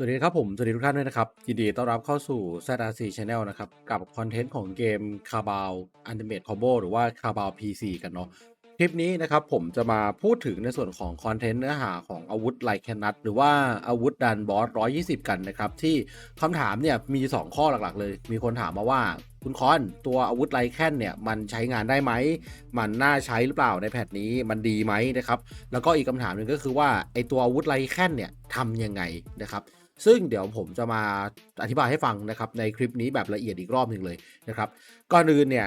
สวัสดีครับผม สวัสดีทุกท่านด้วยนะครับ ยินดีต้อนรับเข้าสู่ ZRC Channel นะครับ กับคอนเทนต์ของเกม c a r b a l Ultimate Combo หรือว่า c a r b a l PC กันเนาะคลิปนี้นะครับผมจะมาพูดถึงในส่วนของคอนเทนต์เนื้อหาของอาวุธไลแคนนัทหรือว่าอาวุธดันบอส 120 กันนะครับ ที่คำถามเนี่ยมี 2 ข้อหลักๆ เลย มีคนถามมาว่าคุณคอนตัวอาวุธไลแคนเนี่ยมันใช้งานได้ไหม มันน่าใช้หรือเปล่าในแพทนี้มันดีไหมนะครับ แล้วก็อีกคำถามหนึ่งก็คือว่าไอตัวอาวุธไลแคนเนี่ยทำยังไงนะครับ ซึ่งเดี๋ยวผมจะมาอธิบายให้ฟังนะครับในคลิปนี้แบบละเอียดอีกรอบหนึ่งเลยนะครับก่อนอื่นเนี่ย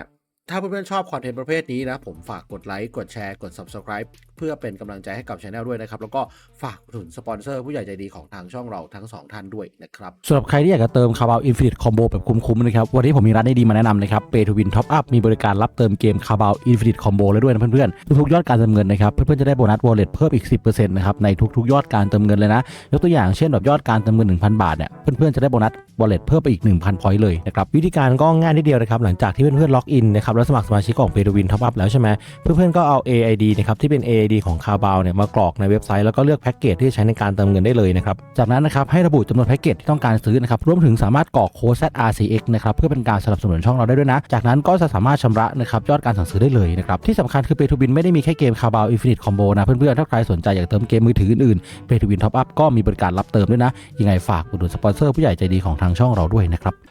ถ้าเพื่อนๆชอบคอนเทนต์ประเภทนี้นะ ผมฝากกดไลค์ กดแชร์ กด Subscribe เพื่อเป็นกำลังใจให้กับช anel ด้วยนะครับ แล้วก็ฝากอุดหนุนสปอนเซอร์ผู้ใหญ่ใจดีของทางช่องเราทั้งสองท่านด้วยนะครับสำหรับใครที่อยากจะเติมคาร์บาวอินฟินิตคอมโบแบบคุ้มๆนะครับ วันนี้ผมมีร้านดีๆมาแนะนำนะครับเปทูวินท็อปอัพมีบริการรับเติมเกมคาร์บาวอินฟินิตคอมโบแล้วด้วยนะเพื่อนๆทุกๆยอดการเติมเงินนะครับเพื่อนๆจะได้โบนัสวอลเล็ตเพิ่มอีก 10%นะครับในทุกๆ ยอดการเติมเงินเลยนะยกตัวอย่างเช่นแบบยอดการเติมเงิน 1,000 บาทเนี่ยเพื่อนๆจะได้โบนัสวอลเล็ตเพิ่มไปอีก1,000พอยต์เลยนะครับวิธีการก็ง่ายนิดเดียวนะครับหลังจากที่เพื่อนๆล็อกอินนะครับแล้วสมัครสมาชิกของเปทูวินท็อปอัพแล้วใช่ไหมเพื่อนๆก็เอา AID นะครับที่เป็น AID ของคาร์บาวเนี่ยมากรอกในเว็บไซต์แล้วก็เลือกแพ็กเกจที่ใช้ในการเติมเงินได้เลยนะครับจากนั้นนะครับให้ระบุจำนวนแพ็กเกจที่ต้องการซื้อนะครับรวมถึงสามารถกรอกโค้ด ZRCX นะครับเพื่อเป็นการสนับสนุนช่องเราได้ด้วยนะ จากนั้นก็จะสามารถชำระนะครับยอดการสั่งซื้อได้เลยนะครับที่สำคัญคือ Pay to Win ไม่ได้มีแค่เกม c a r b a l Infinite Combo นะเพื่อนๆถ้าใครสนใจอยากเติมเกมมือถืออื่นๆ Pay to Win Top Up ก็มีบริการรับเติมด้วยนะยังไงฝากอุดหนุนสปอนเซอร์ผู้ใหญ่ใจดีของทางช่องเราด้วยนะครับ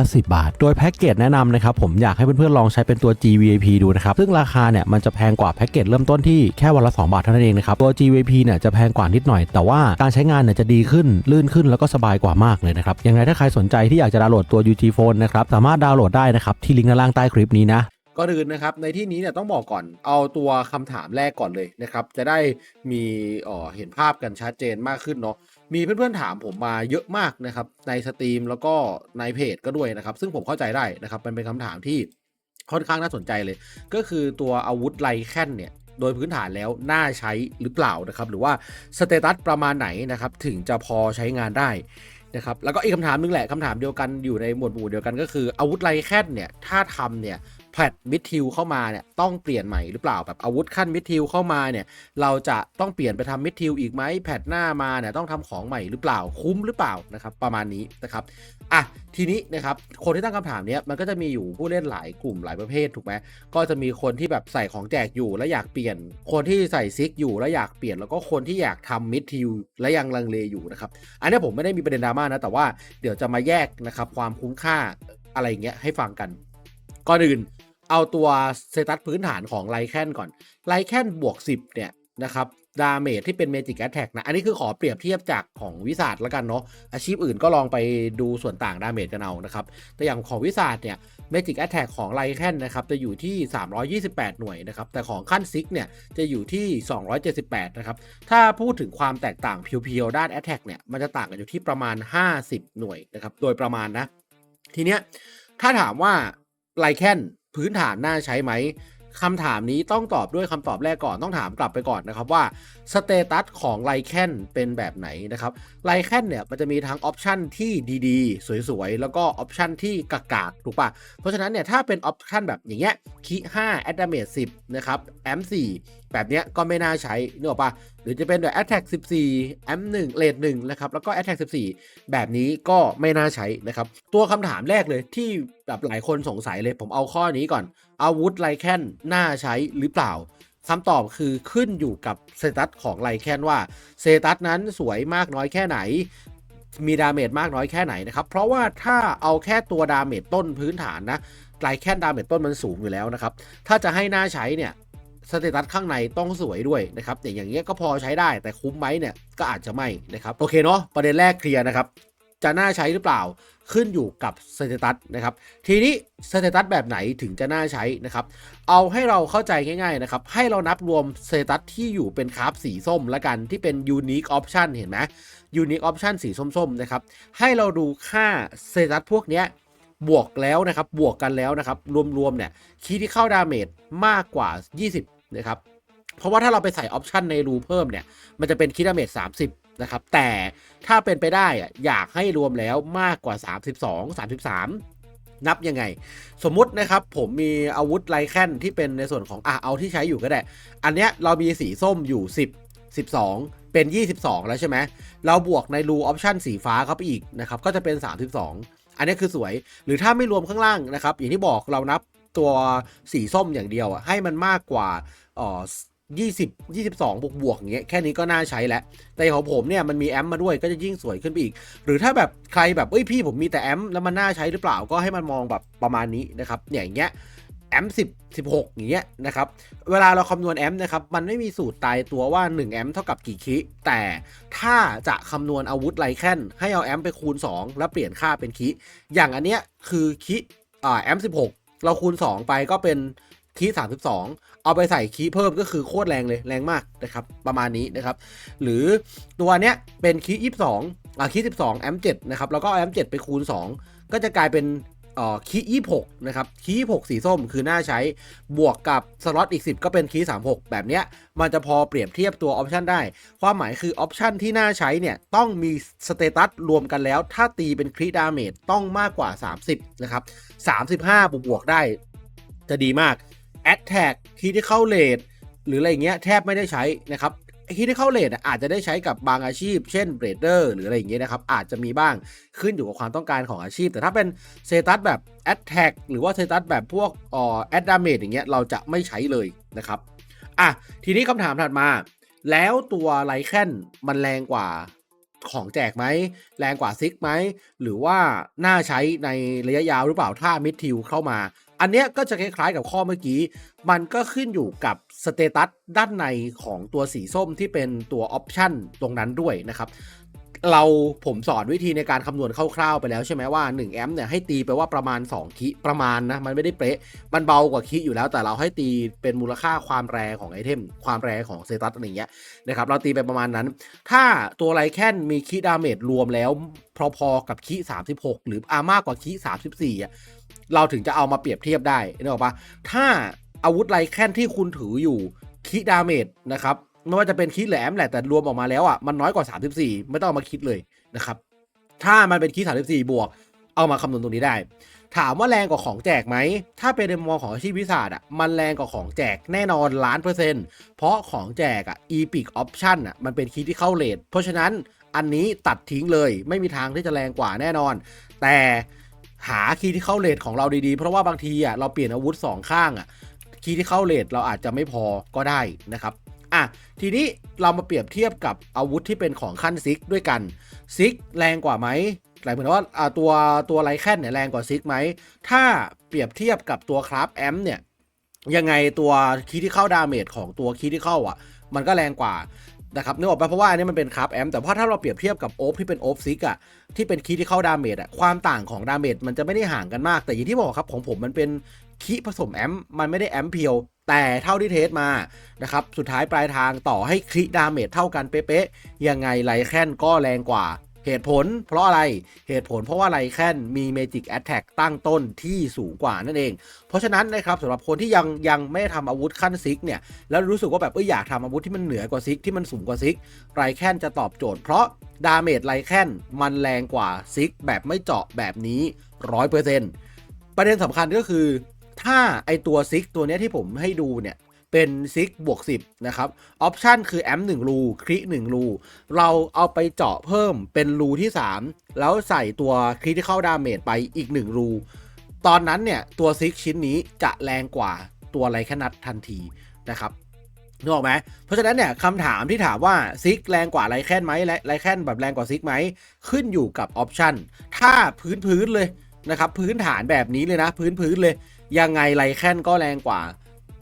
ะ10 บาท โดยแพ็กเกจแนะนำนะครับผมอยากให้เพื่อนๆลองใช้เป็นตัว GVIP ดูนะครับซึ่งราคาเนี่ยมันจะแพงกว่าแพ็กเกจเริ่มต้นที่แค่วันละ 2 บาทเท่านั้นเองนะครับตัว GVIP เนี่ยจะแพงกว่านิดหน่อย แต่ว่าการใช้งานเนี่ยจะดีขึ้นลื่นขึ้นแล้วก็สบายกว่ามากเลยนะครับยังไงถ้าใครสนใจที่อยากจะดาวน์โหลดตัว UG Phone นะครับสามารถดาวน์โหลดได้นะครับที่ลิงก์ด้านล่างใต้คลิปนี้นะก่อนอื่นนะครับในที่นี้เนี่ยต้องบอกก่อนเอาตัวคำถามแรกก่อนเลยนะครับจะได้มีอ่อเห็นภาพกันชัดเจนมากขึ้นเนาะ มีเพื่อนๆถามผมมาเยอะมากนะครับในสตรีมแล้วก็ในเพจก็ด้วยนะครับ ซึ่งผมเข้าใจได้นะครับมันเป็นคำถามที่ค่อนข้างน่าสนใจเลย ก็คือตัวอาวุธไลแคนเนี่ยโดยพื้นฐานแล้วน่าใช้หรือเปล่านะครับ หรือว่าสเตตัสประมาณไหนนะครับถึงจะพอใช้งานได้นะครับแล้วก็อีกคำถามนึงแหละคำถามเดียวกันอยู่ในหมวดหมู่เดียวกันก็คืออาวุธไลแคนเนี่ยถ้าทำเนี่ย แพทมิดทิลเข้ามาเนี่ยต้องเปลี่ยนใหม่หรือเปล่าแบบอาวุธขั้นมิดทิลเข้ามาเนี่ยเราจะต้องเปลี่ยนไปทำมิดทิลอีกไหมแพทหน้ามาเนี่ยต้องทำของใหม่หรือเปล่าคุ้มหรือเปล่านะครับประมาณนี้นะครับอะทีนี้นะครับคนที่ตั้งคำถามเนี้ยมันก็จะมีอยู่ผู้เล่นหลายกลุ่มหลายประเภทถูกไหมก็จะมีคนที่แบบใส่ของแจกอยู่แล้วอยากเปลี่ยน คนที่ใส่ซิกอยู่แล้วอยากเปลี่ยน แล้วก็คนที่อยากทำมิดทิลและยังลังเลอยู่นะครับอันนี้ผมไม่ได้มีประเด็นดราม่านะแต่ว่าเดี๋ยวจะมาแยกนะครับความคุ้มค่าอะไรเงี้ยให้ฟังกันก่อนอื่น เอาตัวสเตตัสพื้นฐานของไลแคนก่อนไลแคนบวก 10 เนี่ยนะครับดาเมจที่เป็นเมจิกแอ t แทกนะ อันนี้คือขอเปรียบเทียบจากของวิสาดแล้วกันเนาะ อาชีพอื่นก็ลองไปดูส่วนต่างดาเมจกันเอานะครับ แต่อย่างของวิสาดเนี่ยเมจิกแอ t แทกของไลแคนนะครับ จะอยู่ที่ 328 หน่วยนะครับ แต่ของขั้นซิกเนี่ย จะอยู่ที่ 278 นะครับ ถ้าพูดถึงความแตกต่างเพียวๆ ด้านแอ t แทกเนี่ย มันจะต่างกันอยู่ที่ประมาณ 50 หน่วยนะครับ โดยประมาณนะ ทีเนี้ย ถ้าถามว่าไลแคน พื้นฐานน่าใช้ไหมคำถามนี้ต้องตอบด้วยคำตอบแรกก่อนต้องถามกลับไปก่อนนะครับว่าสเตตัสของไลแคนเป็นแบบไหนนะครับไลแคนเนี่ยมันจะมีทั้งออปชันที่ดีๆ สวยๆ แล้วก็ออปชันที่กากๆถูกปะเพราะฉะนั้นเนี่ยถ้าเป็นออปชันแบบอย่างเงี้ยคี5 a d a m a g e 10นะครับแอม4 แบบเนี้ยก็ไม่น่าใช้นึกออกปะหรือจะเป็นแบบ attack 14 m 1เลท1นะครับ แล้วก็ attack 14 แบบนี้ก็ไม่น่าใช้นะครับ ตัวคำถามแรกเลยที่แบบหลายคนสงสัยเลย ผมเอาข้อนี้ก่อน อาวุธไลแคนน่าใช้หรือเปล่าคำตอบคือขึ้นอยู่กับเซตัสของไลแคนว่าเซตัสนั้นสวยมากน้อยแค่ไหน มีดาเมจมากน้อยแค่ไหนนะครับ เพราะว่าถ้าเอาแค่ตัวดาเมจต้นพื้นฐานนะไลแคนดาเมจต้นมันสูงอยู่แล้วนะครับ ถ้าจะให้น่าใช้เนี่ย สเตตัสข้างในต้องสวยด้วยนะครับอย่างอย่างเงี้ยก็พอใช้ได้แต่คุ้มไหมเนี่ยก็อาจจะไม่นะครับโอเคเนาะประเด็นแรกเคลียร์นะครับจะน่าใช้หรือเปล่าขึ้นอยู่กับสเตตัสนะครับทีนี้สเตตัสแบบไหนถึงจะน่าใช้นะครับเอาให้เราเข้าใจง่ายๆนะครับให้เรานับรวมสเตตัสที่อยู่เป็นคราฟสีส้มละกันที่เป็น unique option เห็นไหม unique option สีส้มๆนะครับให้เราดูค่าสเตตัสพวกเนี้ยบวกแล้วนะครับบวกกันแล้วนะครับรวมๆเนี่ยคีที่เข้าดาเมจมากกว่า 20 นะครับเพราะว่าถ้าเราไปใส่ออปชันในรูเพิ่มเนี่ย มันจะเป็นคีดเมจ30นะครับ แต่ถ้าเป็นไปได้อะอยากให้รวมแล้วมากกว่า 32 33 นับยังไง สมมุตินะครับ ผมมีอาวุธไลแคนที่เป็นในส่วนของอะเอาที่ใช้อยู่ก็ได้ อันเนี้ยเรามีสีส้มอยู่ 10 12 เป็น 22 แล้วใช่ไหมเราบวกในรูออปชันสีฟ้าเข้าไปอีกนะครับ ก็จะเป็น 32 อันนี้คือสวย หรือถ้าไม่รวมข้างล่างนะครับ อย่างที่บอกเรานับตัวสีส้มอย่างเดียวอะให้มันมากกว่า อ่อ20 22 บวกบวกอย่างเงี้ยแค่นี้ก็น่าใช้แล้ว แต่ของผมเนี่ยมันมีแอมมาด้วยก็จะยิ่งสวยขึ้นไปอีก หรือถ้าแบบใครแบบเอ้ยพี่ผมมีแต่แอมแล้วมันน่าใช้หรือเปล่าก็ให้มันมองแบบประมาณนี้นะครับเนี่ยอย่างเงี้ยแอม10 16 อย่างเงี้ยนะครับ เวลาเราคำนวณแอมนะครับ มันไม่มีสูตรตายตัวว่า 1 แอมเท่ากับกี่คิ แต่ถ้าจะคำนวณอาวุธไลแคนให้เอาแอมไปคูณ 2 แล้วเปลี่ยนค่าเป็นคิ อย่างอันเนี้ยคือคิอ่าแอม16 เราคูณ 2 ไปก็เป็น คิ32เอาไปใส่คีเพิ่มก็คือโคตรแรงเลยแรงมากนะครับ ประมาณนี้นะครับ หรือตัวเนี้ยเป็นคีย์22อ่าคีย์12แอม7นะครับ แล้วก็แอม7ไปคูณ2ก็จะกลายเป็นอ่อคีย์26นะครับ คีย์26สีส้มคือน่าใช้บวกกับสล็อตอีก 10 ก็เป็นคีย์36แบบเนี้ยมันจะพอเปรียบเทียบตัวออปชันได้ ความหมายคือออปชันที่น่าใช้เนี่ย ต้องมีสเตตัสรวมกันแล้ว ถ้าตีเป็นคริดาเมจต้องมากกว่า 30 นะครับ 35 บวกบวกได้จะดีมาก Attack Critical Rate หรืออะไรเงี้ยแทบไม่ได้ใช้นะครับ Critical Rate อะอาจจะได้ใช้กับบางอาชีพ เช่นเบรดเดอร์หรืออะไรอย่างเงี้ยนะครับ อาจจะมีบ้างขึ้นอยู่กับความต้องการของอาชีพ แต่ถ้าเป็นเซตัสแบบ Attack หรือว่าเซตัสแบบพวกอ่อ Ad Damage อย่างเงี้ยเราจะไม่ใช้เลยนะครับอะทีนี้คำถามถัดมา แล้วตัวไลแคนมันแรงกว่าของแจกไหม แรงกว่าซิกไหม หรือว่าน่าใช้ในระยะยาวหรือเปล่าถ้ามิดทิวเข้ามา อันเนี้ยก็จะคล้ายๆกับข้อเมื่อกี้ มันก็ขึ้นอยู่กับสเตตัสด้านในของตัวสีส้มที่เป็นตัวออปชันตรงนั้นด้วยนะครับ เราผมสอนวิธีในการคำนวณคร่าวๆไปแล้วใช่ไหมว่า1แอมป์เนี่ยให้ตีไปว่าประมาณ 2 คิประมาณนะ มันไม่ได้เป๊ะ มันเบากว่าคิอยู่แล้ว แต่เราให้ตีเป็นมูลค่าความแรงของไอเทม ความแรงของเซตัสอะไรเงี้ยนะครับเราตีไปประมาณนั้น ถ้าตัวไลแคนมีคิดาเมจรวมแล้ว พอๆกับคิ36 หรืออามากกว่าคิ34อะเราถึงจะเอามาเปรียบเทียบได้นึกออกปะถ้าอาวุธไลแคนที่คุณถืออยู่คิดาเมจนะครับ ไม่ว่าจะเป็นคิดแหลมแหละแต่รวมออกมาแล้วอะมันน้อยกว่า 34 ไม่ต้องเอามาคิดเลยนะครับ ถ้ามันเป็นคิด34 บวก เอามาคำนวณตรงนี้ได้ ถามว่าแรงกว่าของแจกไหม ถ้าเป็นในมองของอาชีพวิสาอะมันแรงกว่าของแจกแน่นอนล้านเปอร์เซ็นต์เพราะของแจกอะ Epic Option อะมันเป็นคีย์ที่เข้าเลทเพราะฉะนั้นอันนี้ตัดทิ้งเลย ไม่มีทางที่จะแรงกว่าแน่นอน แต่หาคีย์ที่เข้าเลทของเราดีๆ เพราะว่าบางทีอะเราเปลี่ยนอาวุธสองข้างอะคีย์ที่เข้าเลทเราอาจจะไม่พอก็ได้นะครับ อะทีนี้เรามาเปรียบเทียบกับอาวุธที่เป็นของขั้นซิกด้วยกันซิกแรงกว่าไหมหมายถึงว่าอ่าตัวตัวไลแค่นเนี่ยแรงกว่าซิกไหม ถ้าเปรียบเทียบกับตัวคราฟแอมเนี่ย ยังไงตัวคีที่เข้าดาเมจของตัวคีที่เข้าอะ มันก็แรงกว่านะครับนึกออกปะเพราะว่าอันนี้มันเป็นคราฟแอมแต่ว่าถ้าเราเปรียบเทียบกับโอฟที่เป็นโอฟซิกอะที่เป็นคีที่เข้าดาเมจอะความต่างของดาเมจมันจะไม่ได้ห่างกันมาก แต่อย่างที่บอกครับของผมมันเป็น คีผสมแอมมันไม่ได้แอมเพียว แต่เท่าที่เทสมานะครับสุดท้ายปลายทางต่อให้คลิดาเมจเท่ากันเป๊ะๆยังไงไลแค้นก็แรงกว่าเหตุผลเพราะอะไรเหตุผลเพราะว่าไลแค้นมี Magic Attack ตั้งต้นที่สูงกว่านั่นเอง เพราะฉะนั้นนะครับสำหรับคนที่ยังยังไม่ได้ทำอาวุธขั้นซิกเนี่ยแล้วรู้สึกว่าแบบเอออยากทำอาวุธที่มันเหนือกว่าซิกที่มันสูงกว่าซิกไรแค้นจะตอบโจทย์เพราะดาเมจไรแค้นมันแรงกว่าซิกแบบไม่เจาะแบบนี้ร้อยเปอร์เซ็นต์ประเด็นสำคัญก็คือ ถ้าไอตัวซิกตัวนี้ที่ผมให้ดูเนี่ยเป็นซิกบวก10 นะครับ ออปชันคือแอม1รูคลิ1รูเราเอาไปเจาะเพิ่มเป็นรูที่ 3 แล้วใส่ตัวคริที่เข้าดาเมจไปอีก 1 รู ตอนนั้นเนี่ย ตัวซิกชิ้นนี้จะแรงกว่าตัวไรแคนัททันทีนะครับนึกออกไหมเพราะฉะนั้นเนี่ยคำถามที่ถามว่าซิกแรงกว่าไรแคนไหมและไรแคนแบบแรงกว่าซิกไหม ขึ้นอยู่กับออปชันถ้าพื้นพื้นเลยนะครับ พื้นฐานแบบนี้เลยนะ พื้นพื้นเลย ยังไงไรแคนก็แรงกว่า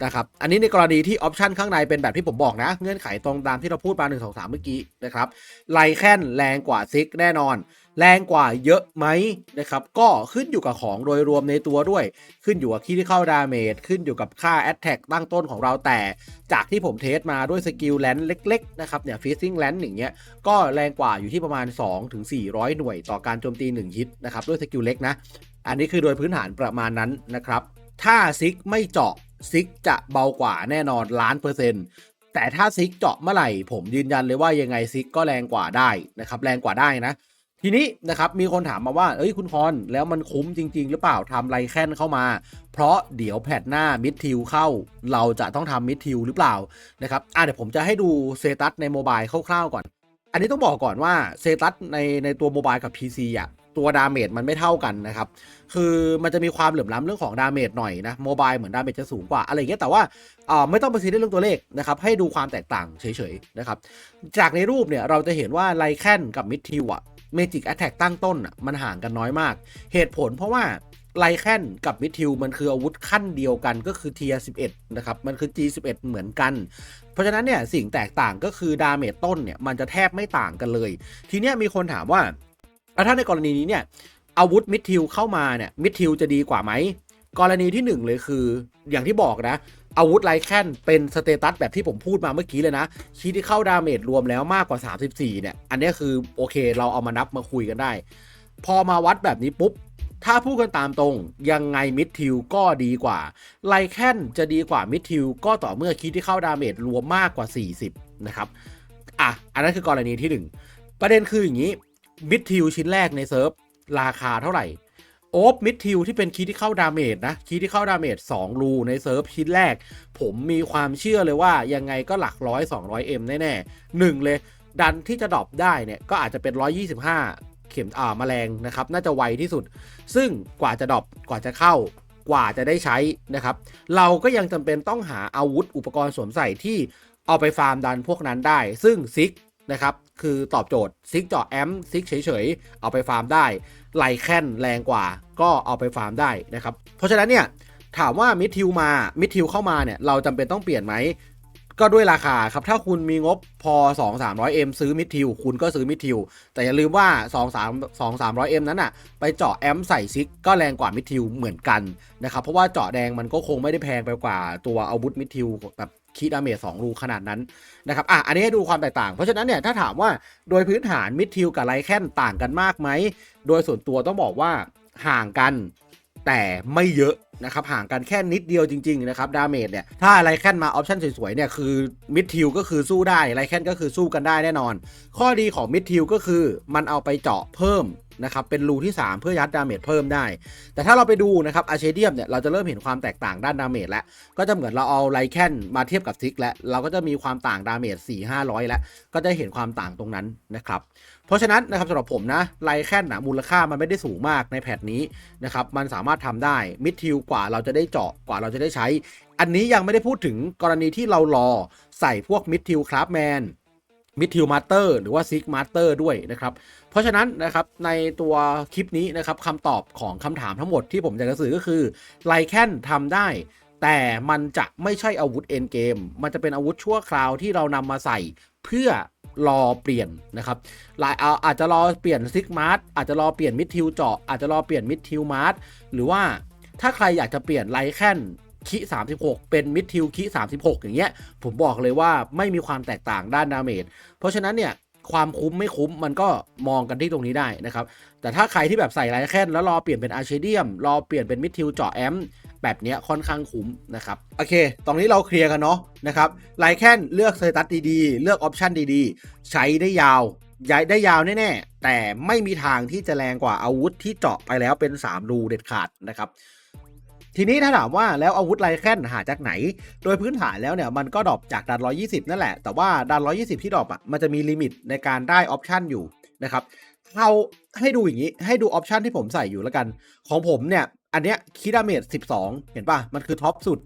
นะครับ อันนี้ในกรณีที่ออปชันข้างในเป็นแบบที่ผมบอกนะ เงื่อนไขตรงตามที่เราพูดมา1 2 3 เมื่อกี้นะครับไลแคนแรงกว่าซิกแน่นอน แรงกว่าเยอะไหมนะครับ ก็ขึ้นอยู่กับของโดยรวมในตัวด้วย ขึ้นอยู่กับคีที่เข้าดาเมจขึ้นอยู่กับค่าแอตแทกตั้งต้นของเราแต่ จากที่ผมเทสมาด้วยสกิลแลนเล็กๆนะครับเนี่ยฟิซซิ่งแลนอย่างเงี้ยก็แรงกว่าอยู่ที่ประมาณ 2-400 หน่วยต่อการโจมตี1ฮิตนะครับด้วยสกิลเล็กนะอันนี้คือโดยพื้นฐานประมาณนั้นนะครับ ถ้าซิกไม่เจาะซิกจะเบากว่าแน่นอนล้านเปอร์เซ็นต์แต่ถ้าซิกเจาะเมื่อไหร่ผมยืนยันเลยว่ายังไงซิกก็แรงกว่าได้นะครับแรงกว่าได้นะ ทีนี้นะครับมีคนถามมาว่าเอ้ยคุณคอนแล้วมันคุ้มจริง ๆ หรือเปล่าทำไรแค้นเข้ามา เพราะเดี๋ยวแพทหน้ามิดทิวเข้า เราจะต้องทำมิดทิวหรือเปล่านะครับอะเดี๋ยวผมจะให้ดูเซตัสในโมบายคร่าวๆก่อน อันนี้ต้องบอกก่อนว่าเซตัสในในตัวโมบายกับ PC อะ ตัวดาเมจมันไม่เท่ากันนะครับ คือมันจะมีความเหลื่อมล้ำเรื่องของดาเมจหน่อยนะโมบายเหมือนดาเมจจะสูงกว่าอะไรเงี้ยแต่ว่าอ่าไม่ต้องไปซีเรียสเรื่องตัวเลขนะครับ ให้ดูความแตกต่างเฉยๆนะครับ จากในรูปเนี่ยเราจะเห็นว่าไลแคนกับมิดทิวอะเมจิกแอตแทกตั้งต้นอะมันห่างกันน้อยมาก เหตุผลเพราะว่าไลแคนกับมิดทิวมันคืออาวุธขั้นเดียวกันก็คือเทีย11นะครับ มันคือ G11 เหมือนกัน เพราะฉะนั้นเนี่ยสิ่งแตกต่างก็คือดาเมจต้นเนี่ยมันจะแทบไม่ต่างกันเลย ทีเนี้ยมีคนถามว่า แล้วถ้าในกรณีนี้เนี่ยอาวุธมิดทิวเข้ามาเนี่ยมิดทิวจะดีกว่าไหมกรณีที่หนึ่งเลยคือ อย่างที่บอกนะ อาวุธไลแคนเป็นสเตตัสแบบที่ผมพูดมาเมื่อกี้เลยนะคีที่เข้าดาเมจรวมแล้วมากกว่า 34 เนี่ย อันนี้คือโอเค เราเอามานับมาคุยกันได้ พอมาวัดแบบนี้ปุ๊บ ถ้าพูดกันตามตรง ยังไงมิดทิวก็ดีกว่าไลแคนจะดีกว่ามิดทิวก็ต่อเมื่อคีที่เข้าดาเมจรวมมากกว่า 40 นะครับอะอันนั้นคือกรณีที่ 1 ประเด็นคืออย่างนี้ มิดทิวชิ้นแรกในเซิร์ฟราคาเท่าไหร่โอ๊บมิดทิวที่เป็นคีย์ที่เข้าดาเมจนะคีย์ที่เข้าดาเมจ2รูในเซิร์ฟชิ้นแรก ผมมีความเชื่อเลยว่ายังไงก็หลักร้อย200 M แน่ๆหนึ่งเลย ดันที่จะดรอปได้เนี่ยก็อาจจะเป็น 125 เข็มอ่าแมลงนะครับ น่าจะไวที่สุด ซึ่งกว่าจะดรอปกว่าจะเข้ากว่าจะได้ใช้นะครับ เราก็ยังจำเป็นต้องหาอาวุธอุปกรณ์สวมใส่ที่เอาไปฟาร์มดันพวกนั้นได้ ซึ่งซิก นะครับ คือตอบโจทย์ซิกเจาะแอมซิกเฉยๆ เอาไปฟาร์มได้ไหลแคนแรงกว่าก็เอาไปฟาร์มได้นะครับ เพราะฉะนั้นเนี่ยถามว่ามิดทิวมามิดทิวเข้ามาเนี่ยเราจำเป็นต้องเปลี่ยนไหมก็ด้วยราคาครับ ถ้าคุณมีงบพอ 2 3 0 0 M ซื้อมิดทิวคุณก็ซื้อมิดทิวแต่อย่าลืมว่า 2 3 2 3 0 0 M นั้นอะ ไปเจาะแอมใส่ซิกก็แรงกว่ามิดทิวเหมือนกันนะครับ เพราะว่าเจาะแดงมันก็คงไม่ได้แพงไปกว่าตัวอาวุธมิดทิวแบบ คีดาเมจสองรูขนาดนั้นนะครับอะอันนี้ให้ดูความแตกต่าง เพราะฉะนั้นเนี่ยถ้าถามว่าโดยพื้นฐานมิดทิวกับไลแคนต่างกันมากไหม โดยส่วนตัวต้องบอกว่าห่างกันแต่ไม่เยอะนะครับห่างกันแค่นิดเดียวจริง ๆ นะครับดาเมจเนี่ยถ้าไลแคนมาออปชั่นสวยๆเนี่ยคือมิดทิวก็คือสู้ได้ไลแคนก็คือสู้กันได้แน่นอน ข้อดีของมิดทิวก็คือมันเอาไปเจาะเพิ่ม นะครับเป็นรูที่ 3 เพื่อยัดดาเมจเพิ่มได้ แต่ถ้าเราไปดูนะครับอาเชเดียมเนี่ยเราจะเริ่มเห็นความแตกต่างด้านดาเมจแล้ว ก็จะเหมือนเราเอาไลแคนมาเทียบกับซิกแล้ว เราก็จะมีความต่างดาเมจ4 500 แล้ว ก็จะเห็นความต่างตรงนั้นนะครับเพราะฉะนั้นนะครับสำหรับผมนะไลแคนนะมูลค่ามันไม่ได้สูงมากในแพทนี้นะครับมันสามารถทำได้มิดทิวกว่าเราจะได้เจาะกว่าเราจะได้ใช้ อันนี้ยังไม่ได้พูดถึงกรณีที่เรารอใส่พวกมิดทิวคราฟแมนมิดทิวมาสเตอร์หรือว่าซิกมาสเตอร์ด้วยนะครับ เพราะฉะนั้นนะครับในตัวคลิปนี้นะครับคำตอบของคำถามทั้งหมดที่ผมจะกระสื่อก็คือไลแคนทำได้ แต่มันจะไม่ใช่อาวุธเอ็นเกม มันจะเป็นอาวุธชั่วคราวที่เรานำมาใส่เพื่อรอเปลี่ยนนะครับหลายเอาอาจจะรอเปลี่ยนซิกมาร์ทอาจจะรอเปลี่ยนมิดทิวเจาะอาจจะรอเปลี่ยนมิดทิวมาร์ทหรือว่าถ้าใครอยากจะเปลี่ยนไลแคนคิ36 เป็นมิดทิวคิ36 อย่างเงี้ย ผมบอกเลยว่าไม่มีความแตกต่างด้านดาเมจเพราะฉะนั้นเนี่ย ความคุ้มไม่คุ้มมันก็มองกันที่ตรงนี้ได้นะครับ แต่ถ้าใครที่แบบใส่ไลแคนแล้วรอเปลี่ยนเป็นอาร์เชเดียม รอเปลี่ยนเป็นมิดทิวเจาะแอมแบบนี้ค่อนข้างคุ้มนะครับ โอเคตรงนี้เราเคลียร์กันเนาะนะครับไลแคนเลือกสเซตัสดีๆ เลือกออปชันดีๆ ใช้ได้ยาวย้ายได้ยาวแน่ๆ แต่ไม่มีทางที่จะแรงกว่าอาวุธที่เจาะไปแล้วเป็น 3 รูเด็ดขาดนะครับ ทีนี้ถ้าถามว่าแล้วอาวุธไลแคนหาจากไหน โดยพื้นฐานแล้วเนี่ยมันก็ดรอปจากดัน120 นั่นแหละ แต่ว่าดัน120 ที่ดรอปอะมันจะมีลิมิตในการได้ออปชันอยู่นะครับเราให้ดูอย่างนี้ให้ดูออปชันที่ผมใส่อยู่แล้วกัน ของผมเนี่ย อันเนี้ยคีดาเมจ12 เห็นป่ะ มันคือท็อปสุด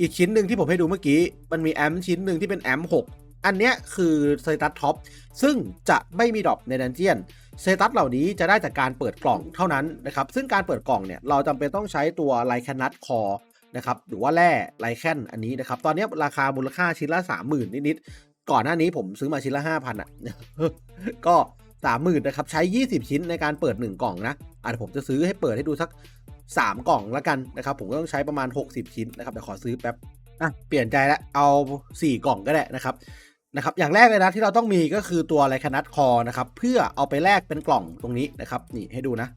อีกชิ้นหนึ่งที่ผมให้ดูเมื่อกี้ มันมีแอมชิ้นหนึ่งที่เป็นแอม6อันเนี้ยคือเซตัสท็อปซึ่งจะไม่มีดรอปในดันเจียน เซตัสเหล่านี้จะได้จากการเปิดกล่องเท่านั้นนะครับ ซึ่งการเปิดกล่องเนี่ยเราจำเป็นต้องใช้ตัวไลแคนัทคอนะครับ หรือว่าแร่ไลแคนอันนี้นะครับ ตอนนี้ราคามูลค่าชิ้นละ30,000 นิดๆ ก่อนหน้านี้ผมซื้อมาชิ้นละ5,000อะ ก็สามหมื่นนะครับ ใช้ 20 ชิ้นในการเปิด 1 กล่องนะอะผมจะซื้อให้เปิดให้ดูสัก 3 กล่องแล้วกันนะครับ ผมก็ต้องใช้ประมาณ 60 ชิ้นนะครับเดี๋ยวขอซื้อแป๊บอะเปลี่ยนใจแล้วเอา 4 กล่องก็ได้นะครับ นะครับอย่างแรกเลยนะที่เราต้องมีก็คือตัวไลคานัทคอนะครับเพื่อเอาไปแลกเป็นกล่องตรงนี้นะครับนี่ให้ดูนะ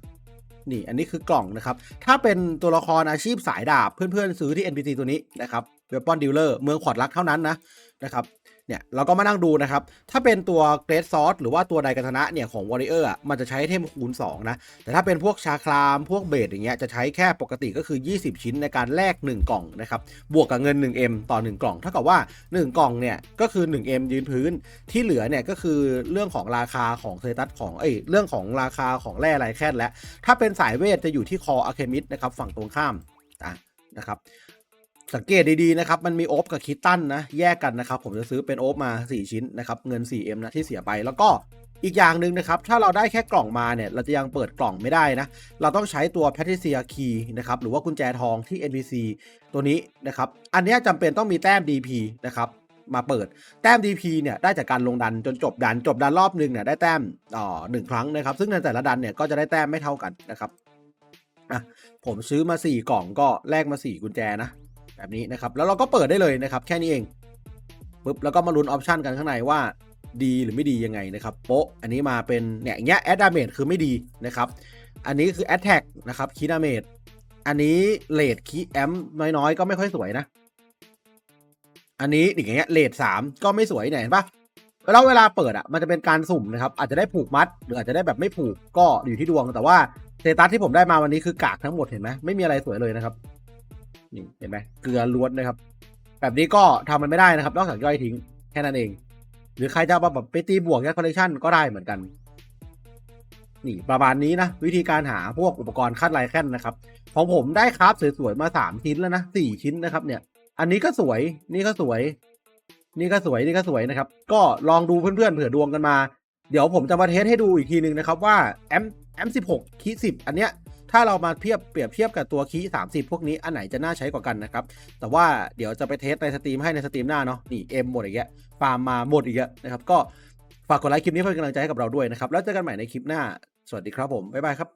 นี่อันนี้คือกล่องนะครับ ถ้าเป็นตัวละครอาชีพสายดาบเพื่อนๆซื้อที่ NPC ตัวนี้นะครับเวปอนดีลเลอร์เมืองขอดรักเท่านั้นนะนะครับ เนี่ยเราก็มานั่งดูนะครับ ถ้าเป็นตัวเกรดซอสหรือว่าตัวไดกันธนะเนี่ยของวอริเออร์มันจะใช้เทมคูณ 2 นะ แต่ถ้าเป็นพวกชาคลามพวกเบสอย่างเงี้ยจะใช้แค่ปกติก็คือ 20 ชิ้นในการแลก 1 กล่องนะครับ บวกกับเงิน 1M ต่อ 1 กล่อง เท่ากับว่า 1 กล่องเนี่ยก็คือ 1M ยืนพื้นที่เหลือเนี่ยก็คือเรื่องของราคาของเซตัสของเอ้ยเรื่องของราคาของแร่ไรแค่และ ถ้าเป็นสายเวทจะอยู่ที่คออะเคมิดนะครับฝั่งตรงข้ามอะนะครับ สังเกตดีๆนะครับ มันมีโอฟกับคิตตันนะ แยกกันนะครับ ผมจะซื้อเป็นโอฟมา 4 ชิ้นนะครับ เงิน 4M นะที่เสียไป แล้วก็อีกอย่างหนึ่งนะครับ ถ้าเราได้แค่กล่องมาเนี่ย เราจะยังเปิดกล่องไม่ได้นะ เราต้องใช้ตัว p a t r i c i a Key นะครับ หรือว่ากุญแจทองที่ NPC ตัวนี้นะครับ อันนี้จำเป็นต้องมีแต้ม DP นะครับมาเปิดแต้ม DP เนี่ยได้จากการลงดันจนจบดันจบดันรอบหนึ่งเนี่ยได้แต้มอ่อหนึ่งครั้งนะครับซึ่งในแต่ละดันเนี่ยก็จะได้แต้มไม่เท่ากันนะครับอะผมซื้อมา 4 กล่องก็แลกมา 4 กุญแจนะ แบบนี้นะครับ แล้วเราก็เปิดได้เลยนะครับ แค่นี้เองปุ๊บแล้วก็มาลุ้นออปชันกันข้างในว่าดีหรือไม่ดียังไงนะครับโปะอันนี้มาเป็นเนี่ยอย่างเงี้ยแอดดาเมจคือไม่ดีนะครับ อันนี้คือแอ t แทกนะครับคีดาเมจอันนี้เลดคีแอมน้อยๆ ก็ไม่ค่อยสวยนะ อันนี้อย่างเงี้ยเลดสามก็ไม่สวยเนี่ยเห็นปะแล้วเวลาเปิดอะมันจะเป็นการสุ่มนะครับ อาจจะได้ผูกมัด หรืออาจจะได้แบบไม่ผูกก็อยู่ที่ดวงแต่ว่าเซตัสที่ผมได้มาวันนี้คือกากทั้งหมดเห็นไหมไม่มีอะไรสวยเลยนะครับ นี่เห็นไหมเกลือล้วนนะครับ แบบนี้ก็ทำมันไม่ได้นะครับ นอกจากย่อยทิ้งแค่นั้นเอง หรือใครจะมาแบบไปตีบวกแค่คอลเลคชันก็ได้เหมือนกัน นี่ประมาณนี้นะ วิธีการหาพวกอุปกรณ์คัดลายแค่นนะครับ ของผมได้คราฟสวยๆมาสามชิ้นแล้วนะสี่ชิ้นนะครับ เนี่ย อันนี้ก็สวย นี่ก็สวย นี่ก็สวยนี่ก็สวยนะครับ ก็ลองดูเพื่อนๆเผื่อดวงกันมาเดี๋ยวผมจะมาเทสให้ดูอีกทีหนึ่งนะครับว่าแอมแอมสิบหกคีสิบอันเนี้ย ถ้าเรามาเทียบเปรียบเทียบกับตัวคีย์30พวกนี้อันไหนจะน่าใช้กว่ากันนะครับ แต่ว่าเดี๋ยวจะไปเทสในสตรีมให้ในสตรีมหน้าเนาะนี่เอ็มหมดอีกแล้วฟาร์มมาหมดอีกแล้วนะครับก็ฝากกดไลค์คลิปนี้เพื่อเป็นกำลังใจให้กับเราด้วยนะครับแล้วเจอกันใหม่ในคลิปหน้าสวัสดีครับผมบ๊ายบายครับ